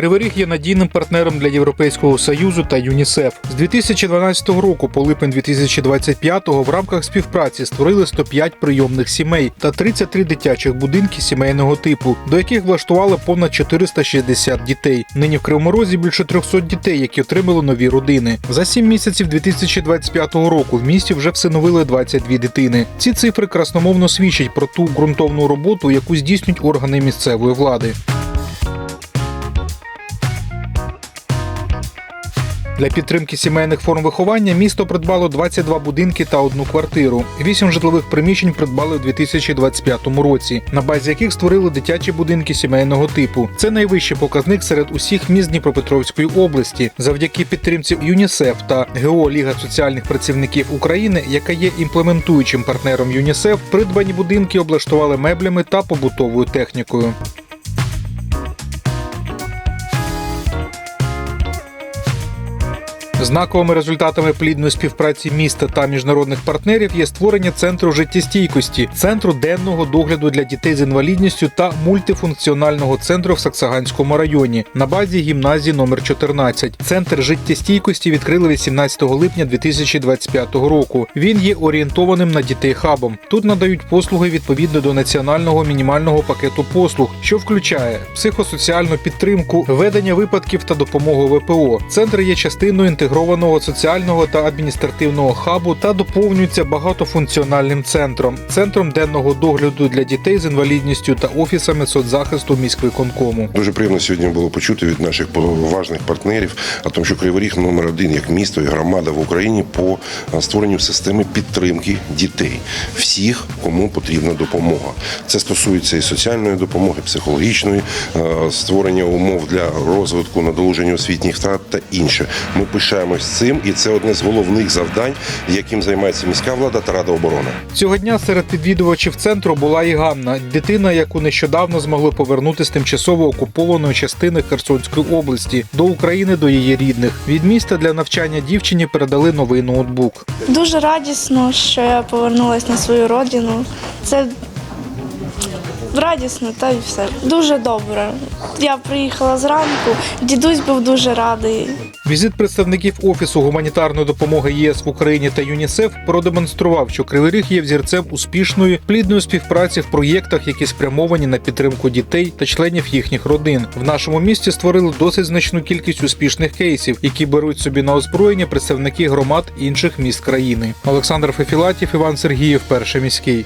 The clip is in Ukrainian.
Кривий є надійним партнером для Європейського союзу та ЮНІСЕФ. З 2012 року по липень 2025 в рамках співпраці створили 105 прийомних сімей та 33 дитячих будинки сімейного типу, до яких влаштували понад 460 дітей. Нині в Кривому Розі більше 300 дітей, які отримали нові родини. За 7 місяців 2025 року в місті вже всиновили 22 дитини. Ці цифри красномовно свідчать про ту ґрунтовну роботу, яку здійснюють органи місцевої влади. Для підтримки сімейних форм виховання місто придбало 22 будинки та одну квартиру. Вісім житлових приміщень придбали у 2025 році, на базі яких створили дитячі будинки сімейного типу. Це найвищий показник серед усіх міст Дніпропетровської області. Завдяки підтримці ЮНІСЕФ та ГО Ліга соціальних працівників України, яка є імплементуючим партнером ЮНІСЕФ, придбані будинки облаштували меблями та побутовою технікою. Знаковими результатами плідної співпраці міста та міжнародних партнерів є створення центру життєстійкості, центру денного догляду для дітей з інвалідністю та мультифункціонального центру в Саксаганському районі на базі гімназії номер 14. Центр життєстійкості відкрили 18 липня 2025 року. Він є орієнтованим на дітей хабом. Тут надають послуги відповідно до національного мінімального пакету послуг, що включає психосоціальну підтримку, ведення випадків та допомогу ВПО. Центр є частиною інтегрованого соціального та адміністративного хабу та доповнюється багатофункціональним центром, центром денного догляду для дітей з інвалідністю та офісами соцзахисту міськвиконкому. Дуже приємно сьогодні було почути від наших поважних партнерів, о тому, що Кривий Ріг номер один як місто і громада в Україні по е, створенню системи підтримки дітей, всіх, кому потрібна допомога. Це стосується і соціальної допомоги, психологічної, е, створення умов для розвитку, надолуження освітніх втрат та інше. Ми пишаємось цим, і це одне з головних завдань, яким займається міська влада та рада оборони. Цього дня серед відвідувачів центру була і Ганна, дитина, яку нещодавно змогли повернути з тимчасово окупованої частини Херсонської області до України до її рідних. Від міста для навчання дівчині передали новий ноутбук. Дуже радісно, що я повернулася на свою родину. Це радісно, та й все. Дуже добре. Я приїхала зранку, дідусь був дуже радий. Візит представників офісу гуманітарної допомоги ЄС в Україні та ЮНІСЕФ продемонстрував, що Кривий Ріг є взірцем успішної плідної співпраці в проєктах, які спрямовані на підтримку дітей та членів їхніх родин. В нашому місті створили досить значну кількість успішних кейсів, які беруть собі на озброєння представники громад інших міст країни. Олександр Фефілатів, Іван Сергіїв, перший міський.